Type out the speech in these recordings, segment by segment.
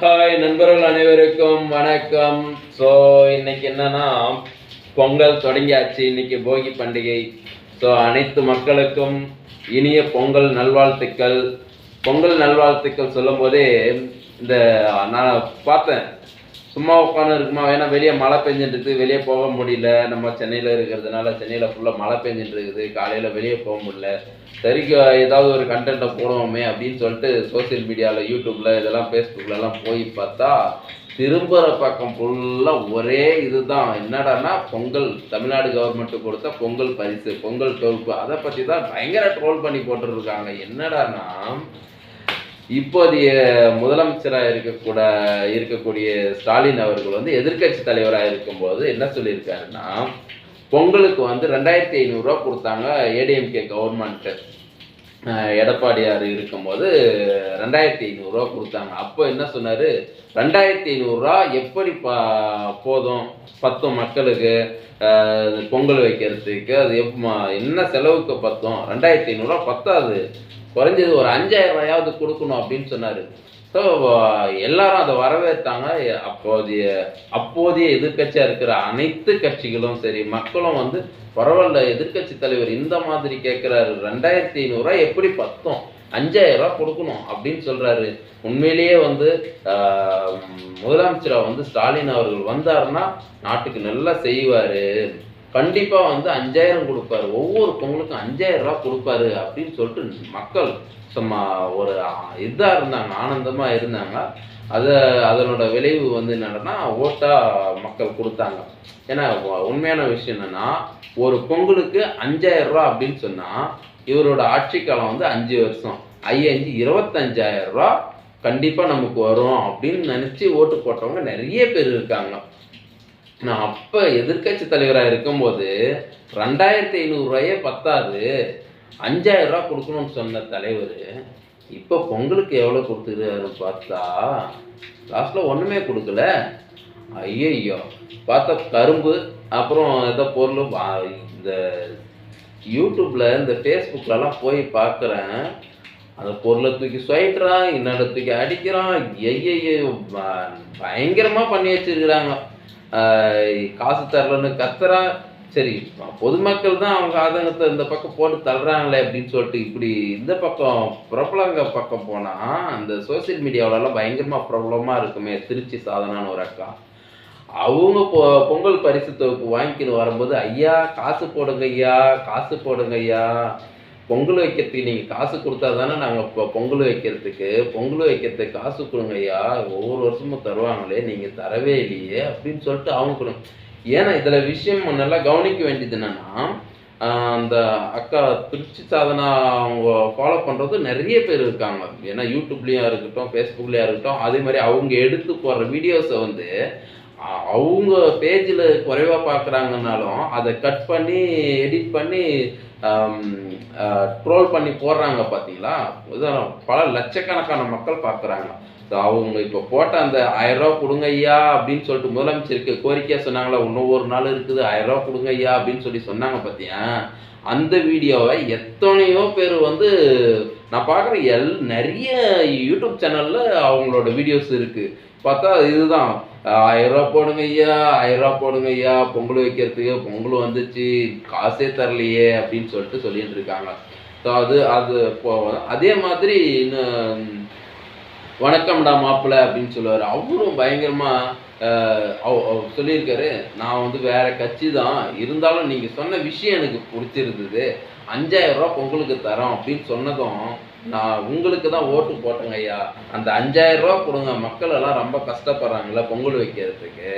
Hi நண்பர்கள் அனைவருக்கும் வணக்கம். ஸோ இன்னைக்கு என்னன்னா பொங்கல் தொடங்கியாச்சு. இன்னைக்கு போகி பண்டிகை. ஸோ அனைத்து மக்களுக்கும் இனிய பொங்கல் நல்வாழ்த்துக்கள். பொங்கல் நல்வாழ்த்துக்கள் சொல்லும் போதே இந்த நான் பார்த்தேன். சும்மா உட்காந்து இருக்குமா ஏன்னா வெளியே மழை பெஞ்சுட்டு வெளியே போக முடியல. நம்ம சென்னையில் இருக்கிறதுனால சென்னையில் ஃபுல்லாக மழை பெஞ்சுட்டு இருக்குது காலையில் வெளியே போக முடியல. சரி ஏதாவது ஒரு கண்டென்ட்டை போடுவோமே அப்படின்னு சொல்லிட்டு சோஷியல் மீடியாவில் யூடியூப்பில் இதெல்லாம் ஃபேஸ்புக்கிலலாம் போய் பார்த்தா திரும்புகிற பக்கம் ஃபுல்லாக ஒரே இதுதான். என்னடான்னா பொங்கல் தமிழ்நாடு கவர்மெண்ட்டு கொடுத்த பொங்கல் பரிசு பொங்கல் தொகுப்பு. அதை பற்றி தான் பயங்கர ட்ரோல் பண்ணி போட்டுருக்காங்க. என்னடான்னா இப்போதைய முதலமைச்சராக இருக்கக்கூட இருக்கக்கூடிய ஸ்டாலின் அவர்கள் வந்து எதிர்க்கட்சி தலைவராக இருக்கும்போது என்ன சொல்லியிருக்காருன்னா பொங்கலுக்கு வந்து ரெண்டாயிரத்தி ஐநூறுரூவா கொடுத்தாங்க ஏடிஎம்கே கவர்மெண்ட்டு எடப்பாடியார் இருக்கும்போது ரெண்டாயிரத்தி ஐநூறுரூவா கொடுத்தாங்க. அப்போ என்ன சொன்னார்? ரெண்டாயிரத்தி ஐநூறுரூவா எப்படி பா போதும்? பத்தும் மக்களுக்கு பொங்கல் வைக்கிறதுக்கு அது எப் என்ன செலவுக்கு பத்தும்? ரெண்டாயிரத்தி ஐநூறுரூவா பத்தாது. குறைஞ்சது ஒரு அஞ்சாயிரம் ரூபாயாவது கொடுக்கணும் அப்படின்னு சொன்னார். ஸோ எல்லாரும் அதை வரவேற்றாங்க. அப்போதைய அப்போதைய எதிர்க்கட்சியாக இருக்கிற அனைத்து கட்சிகளும் சரி மக்களும் வந்து பரவாயில்ல எதிர்க்கட்சி தலைவர் இந்த மாதிரி கேட்குறாரு. ரெண்டாயிரத்தி ஐநூறுரூவா எப்படி பத்தும்? அஞ்சாயிரம் ரூபா கொடுக்கணும் அப்படின்னு சொல்றாரு. உண்மையிலேயே வந்து ஆஹ், முதலமைச்சரா வந்து ஸ்டாலின் அவர்கள் வந்தாருன்னா நாட்டுக்கு நல்லா செய்வாரு. கண்டிப்பாக வந்து அஞ்சாயிரம் கொடுப்பாரு. ஒவ்வொரு பொங்கலுக்கும் அஞ்சாயிரம் ரூபா கொடுப்பாரு அப்படின்னு சொல்லிட்டு மக்கள் சும்மா ஒரு இதாக இருந்தாங்க ஆனந்தமாக இருந்தாங்க. அதை அதனோட விளைவு வந்து என்னன்னா ஓட்டாக மக்கள் கொடுத்தாங்க. ஏன்னா உண்மையான விஷயம் என்னென்னா ஒரு பொங்கலுக்கு அஞ்சாயிரம் ரூபா அப்படின்னு சொன்னால் இவரோட ஆட்சி காலம் வந்து அஞ்சு வருஷம். ஐயஞ்சு இருபத்தஞ்சாயிரம் ரூபா கண்டிப்பாக நமக்கு வரும் அப்படின்னு நினச்சி ஓட்டு போட்டவங்க நிறைய பேர் இருக்காங்க. நான் அப்போ எதிர்க்கட்சி தலைவராக இருக்கும்போது ரெண்டாயிரத்தி ஐநூறுரூவாயே பத்தாது. அஞ்சாயிரம் ரூபா கொடுக்கணும்னு சொன்ன தலைவர் இப்போ பொங்கலுக்கு எவ்வளோ கொடுத்துருக்காரு பார்த்தா லாஸ்ட்டில் ஒன்றுமே கொடுக்கல. ஐயோ பார்த்தா கரும்பு அப்புறம் ஏதோ பொருள் இந்த யூடியூப்பில் இந்த ஃபேஸ்புக்லலாம் போய் பார்க்குறேன். அந்த பொருளை தூக்கி சுவைட்டுறான் இன்னொரு தூக்கி அடிக்கிறான். ஐயையோ ப- பண்ணி வச்சிருக்கிறாங்க. காசு தரலன்னு கத்துறா சரி பொதுமக்கள் தான் அவங்க ஆதங்கத்தை இந்த பக்கம் போட்டு தள்ளுறாங்களே அப்படின்னு சொல்லிட்டு இப்படி இந்த பக்கம் பிரபலங்க பக்கம் போனா அந்த சோசியல் மீடியாவிலலாம் பயங்கரமா பிரபலமா இருக்குமே திருச்சி சாதனான்னு ஒரு அக்கா. அவங்க பொ பொங்கல் பரிசு தொகுப்பு வாங்கிக்கின்னு வரும்போது ஐயா காசு போடுங்க ஐயா காசு போடுங்க ஐயா பொங்கல் வைக்கிறதுக்கு நீங்கள் காசு கொடுத்தா தானே நாங்கள் இப்போ பொங்கல் வைக்கிறதுக்கு. பொங்கல் வைக்கிறதுக்கு காசு கொடுங்க ஐயா ஒவ்வொரு வருஷமும் தருவாங்களே. நீங்கள் தரவே இல்லையே அப்படின்னு சொல்லிட்டு அவங்க கொடுங்க. ஏன்னா இதில் விஷயம் நல்லா கவனிக்க வேண்டியது என்னென்னா அந்த அக்கா திருச்சி சாதனா அவங்க ஃபாலோ பண்ணுறது நிறைய பேர் இருக்காங்க. ஏன்னா யூடியூப்லேயும் இருக்கட்டும் ஃபேஸ்புக்லேயும் இருக்கட்டும் அதே மாதிரி அவங்க எடுத்து போடுற வீடியோஸை வந்து அவங்க பேஜில் குறைவாக பார்க்குறாங்கனாலும் அதை கட் பண்ணி எடிட் பண்ணி ட்ரோல் பண்ணி போடுறாங்க பார்த்தீங்களா? இதெல்லாம் பல லட்சக்கணக்கான மக்கள் பார்க்குறாங்க. ஸோ அவங்க இப்போ போட்ட அந்த ஆயிரரூவா கொடுங்க ஐயா அப்படின்னு சொல்லிட்டு முதலமைச்சருக்கு கோரிக்கையாக சொன்னாங்களா இன்னும் ஒரு நாள் இருக்குது ஆயிரரூவா கொடுங்க ஐயா அப்படின்னு சொல்லி சொன்னாங்க பார்த்தியா அந்த வீடியோவை எத்தனையோ பேர் வந்து நான் பார்க்குற எல் நிறைய யூடியூப் சேனலில் அவங்களோட வீடியோஸ் இருக்குது பார்த்தா இதுதான். ஆயிரம் போடுங்க ஐயா ஆயிரம் போடுங்க ஐயா பொங்கல் வைக்கிறதுக்கு பொங்கல் வந்துச்சு. காசே தரலையே அப்படின்னு சொல்லிட்டு சொல்லிட்டு இருக்காங்க. ஸோ அது அது அதே மாதிரி இன்னும் வணக்கம்டா மாப்பிள்ளை அப்படின்னு சொல்லுவார். அவரும் பயங்கரமாக அவ- அவர் சொல்லியிருக்காரு நான் வந்து வேற கட்சி தான். இருந்தாலும் நீங்கள் சொன்ன விஷயம் எனக்கு பிடிச்சிருந்தது. அஞ்சாயிரம் ரூபா பொங்கலுக்கு தரோம் அப்படின்னு சொன்னதும் நான் உங்களுக்கு தான் ஓட்டு போட்டேங்க ஐயா. அந்த அஞ்சாயிரம் ரூபா கொடுங்க. மக்கள் எல்லாம் ரொம்ப கஷ்டப்படுறாங்கல்ல பொங்கல் வைக்கிறதுக்கு.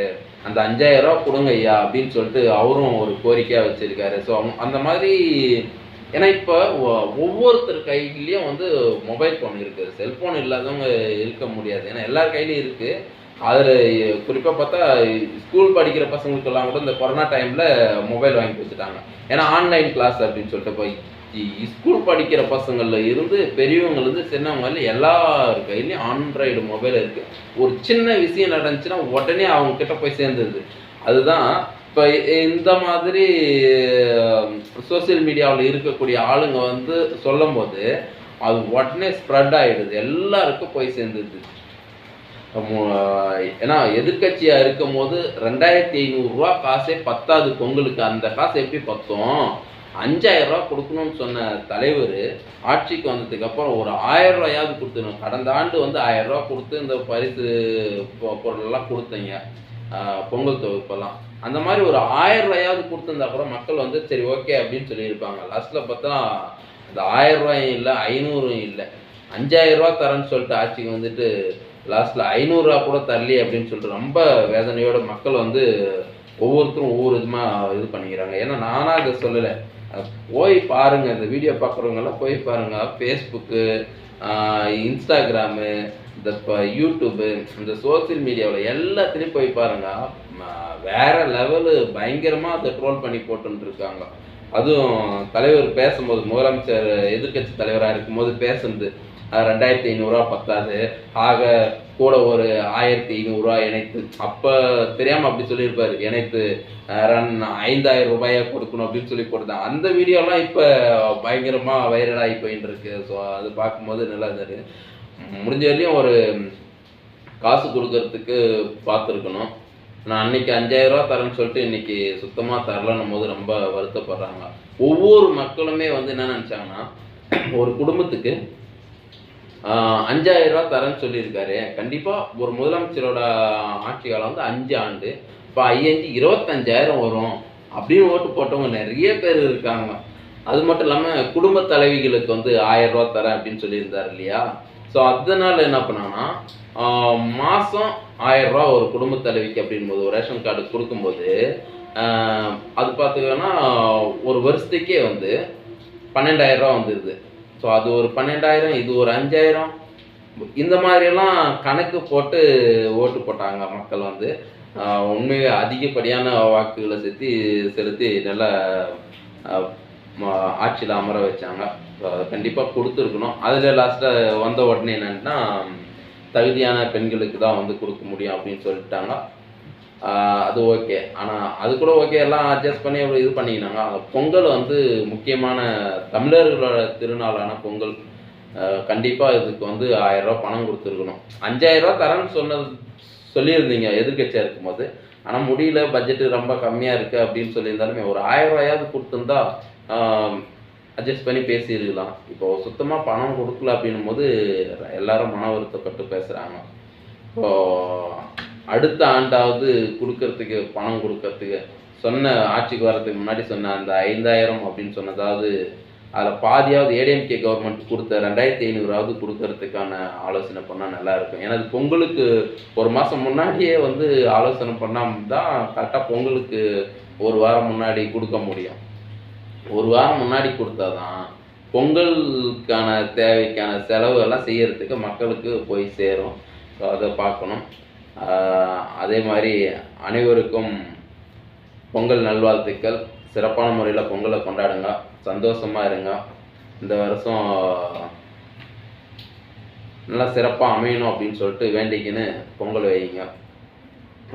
அந்த அஞ்சாயிரம் ரூபா கொடுங்க ஐயா அப்படின்னு சொல்லிட்டு அவரும் ஒரு கோரிக்கையாக வச்சிருக்காரு. ஸோ அந்த மாதிரி ஏன்னா இப்போ ஒவ்வொருத்தர் கையிலையும் வந்து மொபைல் ஃபோன் இருக்குது செல்ஃபோன் இல்லாதவங்க இருக்க முடியாது. ஏன்னா எல்லார் கையிலையும் இருக்குது அதில் குறிப்பாக பார்த்தா ஸ்கூல் படிக்கிற பசங்களுக்கெல்லாம் கூட இந்த கொரோனா டைமில் மொபைல் வாங்கி கொடுத்துட்டாங்க. ஏன்னா ஆன்லைன் கிளாஸ் அப்படின்னு சொல்லிட்டு போய் ஸ்கூல் படிக்கிற பசங்களில் இருந்து பெரியவங்கலேருந்து இருந்து எல்லார் கையிலயும் ஆண்ட்ராய்டு மொபைல் இருக்குது ஒரு சின்ன விஷயம் நடந்துச்சுன்னா உடனே அவங்க கிட்ட போய் சேர்ந்துருது. அதுதான் இப்போ இந்த மாதிரி சோஷியல் மீடியாவில் இருக்கக்கூடிய ஆளுங்க வந்து சொல்லும் போது அது உடனே ஸ்ப்ரெட் ஆகிடுது எல்லாருக்கும் போய் சேர்ந்துருது. ஏன்னா எதிர்கட்சியாக இருக்கும் போது ரெண்டாயிரத்தி ஐநூறுரூவா காசே பத்தாது பொங்கலுக்கு. அந்த காசு எப்படி பத்தும்? அஞ்சாயிரம் ரூபா கொடுக்கணும்னு சொன்ன தலைவர் ஆட்சிக்கு வந்ததுக்கு அப்புறம் ஒரு ஆயிரம் ரூபாயாவது கொடுத்துணும் கடந்த ஆண்டு வந்து ஆயிரம் ரூபா கொடுத்து இந்த பரிசு பொ- பொருளெல்லாம் கொடுத்தீங்க. பொங்கல் தொகுப்பெல்லாம். அந்த மாதிரி ஒரு ஆயிரம் ரூபாயாவது கொடுத்துருந்தா கூட மக்கள் வந்து சரி ஓகே அப்படின்னு சொல்லியிருப்பாங்க. லாஸ்ட்டில் பார்த்தா இந்த ஆயிரம் ரூபாயும் இல்லை ஐநூறும் இல்லை. அஞ்சாயிரம் ரூபா தரேன்னு சொல்லிட்டு ஆட்சிக்கு வந்துட்டு லாஸ்ட்டில் ஐநூறுரூவா கூட தரலையே அப்படின்னு சொல்லிட்டு ரொம்ப வேதனையோட மக்கள் வந்து ஒவ்வொருத்தரும் ஒவ்வொரு விதமாக இது பண்ணிக்கிறாங்க. ஏன்னா நானாக இதை சொல்லலை. போய் பாருங்கள் இந்த வீடியோ பார்க்குறவங்கெல்லாம் போய் பாருங்கள் ஃபேஸ்புக்கு இன்ஸ்டாகிராமு இந்த இப்போ யூடியூப்பு இந்த சோஷியல் மீடியாவில் எல்லாத்துலேயும் போய் பாருங்க. வேறு லெவலு பயங்கரமாக அதை ட்ரோல் பண்ணி போட்டுருக்காங்க அதுவும் தலைவர் பேசும்போது முதலமைச்சர் எதிர்க்கட்சி தலைவராக இருக்கும்போது பேசுனது. ரெண்டாயிரத்தி ஐநூறுரூவா பத்தாது. ஆக கூட ஒரு ஆயிரத்தி ஐநூறுரூவா இணைத்து அப்போ தெரியாமல் அப்படி சொல்லியிருப்பாரு. இணைத்து ரன் ஐந்தாயிரம் ரூபாயா கொடுக்கணும் அப்படின்னு சொல்லி போட்டுதான் அந்த வீடியோலாம் இப்போ பயங்கரமாக வைரலாகி போயின்னு இருக்கு ஸோ அது பார்க்கும்போது நல்லா இருந்தது. முடிஞ்ச வரையும் ஒரு காசு கொடுக்கறதுக்கு பார்த்துருக்கணும். நான் அன்னைக்கு அஞ்சாயிரம் ரூபா தரேன்னு சொல்லிட்டு இன்னைக்கு சுத்தமாக தரலன்னும் போது ரொம்ப வருத்தப்படுறாங்க. ஒவ்வொரு மக்களுமே வந்து என்ன நினச்சாங்கன்னா ஒரு குடும்பத்துக்கு அஞ்சாயிரம் ரூபா தரேன்னு சொல்லியிருக்காரு. கண்டிப்பாக ஒரு முதலமைச்சரோட ஆட்சி காலம் வந்து அஞ்சு ஆண்டு. இப்போ ஐயஞ்சு இருபத்தஞ்சாயிரம் வரும் அப்படின்னு ஓட்டு போட்டவங்க நிறைய பேர் இருக்காங்க. அது மட்டும் இல்லாமல் குடும்ப தலைவிகளுக்கு வந்து ஆயிரம் ரூபா தரேன் அப்படின்னு சொல்லியிருந்தார் இல்லையா? ஸோ அதனால என்ன பண்ணாங்கன்னா மாதம் மாசம் ஆயிரம் ரூபா ஒரு குடும்ப தலைவிக்கு அப்படின்போது ஒரு ரேஷன் கார்டு கொடுக்கும்போது அது பார்த்துக்கன்னா ஒரு வருஷத்துக்கே வந்து பன்னெண்டாயிரம் ரூபா வந்துடுது ஸோ அது ஒரு பன்னெண்டாயிரம் இது ஒரு அஞ்சாயிரம். இந்த மாதிரியெல்லாம் கணக்கு போட்டு ஓட்டு போட்டாங்க மக்கள் வந்து. ஆஹ் உண்மையே அதிகப்படியான வாக்குகளை செலுத்தி செலுத்தி நல்ல ஆட்சியில் அமர வச்சாங்க. கண்டிப்பாக கொடுத்துருக்கணும். அதில் லாஸ்ட்டில் வந்த உடனே என்னென்னா தகுதியான பெண்களுக்கு தான் வந்து கொடுக்க முடியும் அப்படின்னு சொல்லிட்டாங்க. அது ஓகே ஆனால் அது கூட ஓகே எல்லாம் அட்ஜஸ்ட் பண்ணி அவ்வளோ இது பண்ணிக்கினாங்க. பொங்கல் வந்து முக்கியமான தமிழர்களோட திருநாளான பொங்கல். கண்டிப்பாக இதுக்கு வந்து ஆயிரரூபா பணம் கொடுத்துருக்கணும். அஞ்சாயிரம் தரேன்னு சொன்னது சொல்லியிருந்தீங்க எதிர்க்கட்சியாக இருக்கும்போது. ஆனால் முடியல பட்ஜெட்டு ரொம்ப கம்மியாக இருக்குது அப்படின்னு சொல்லியிருந்தாலுமே ஒரு ஆயிரம் ரூபாயாவது கொடுத்துருந்தா அட்ஜஸ்ட் பண்ணி பேசியிருக்கலாம். இப்போ சுத்தமாக பணம் கொடுக்கல அப்படின்னும் போது எல்லாரும் மன வருத்தப்பட்டு பேசுகிறாங்க இப்போ அடுத்த ஆண்டாவது கொடுக்கறதுக்கு பணம் கொடுக்கறதுக்கு சொன்ன ஆட்சிக்கு வர்றதுக்கு முன்னாடி சொன்ன அந்த ஐந்தாயிரம் அப்படின்னு சொன்னதாவது அதில் பாதியாவது ஏடிஎம்கே கவர்மெண்ட் கொடுத்த ரெண்டாயிரத்தி ஐநூறாவது கொடுக்கறதுக்கான ஆலோசனை பண்ணால் நல்லா இருக்கும். ஏன்னா அது பொங்கலுக்கு ஒரு மாதம் முன்னாடியே வந்து ஆலோசனை பண்ணால் தான் கரெக்டாக பொங்கலுக்கு ஒரு வாரம் முன்னாடி கொடுக்க முடியும். ஒரு வாரம் முன்னாடி கொடுத்தாதான் பொங்கலுக்கான தேவைக்கான செலவு எல்லாம் செய்யறதுக்கு மக்களுக்கு போய் சேரும். ஸோ அதை பார்க்கணும். அதே மாதிரி அனைவருக்கும் பொங்கல் நல்வாழ்த்துக்கள். சிறப்பான முறையில் பொங்கலை கொண்டாடுங்க. சந்தோஷமாக இருங்க. இந்த வருஷம் நல்லா சிறப்பாக அமையணும் அப்படின்னு சொல்லிட்டு வேண்டிக்கின்னு பொங்கல் வைங்க.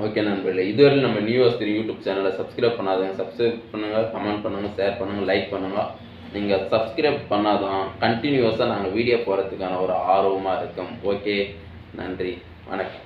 ஓகே நண்பர்களே இதுவரை நம்ம நியூஸ் திரு யூடியூப் சேனலை சப்ஸ்கிரைப் பண்ணாதவங்க சப்ஸ்கிரைப் பண்ணுங்கள் கமெண்ட் பண்ணுங்கள் ஷேர் பண்ணுங்கள் லைக் பண்ணுங்கள் நீங்கள் சப்ஸ்கிரைப் பண்ணாதான் கண்டினியூஸாக நாங்கள் வீடியோ போகிறதுக்கான ஒரு ஆர்வமாக இருக்கும். ஓகே நன்றி வணக்கம்.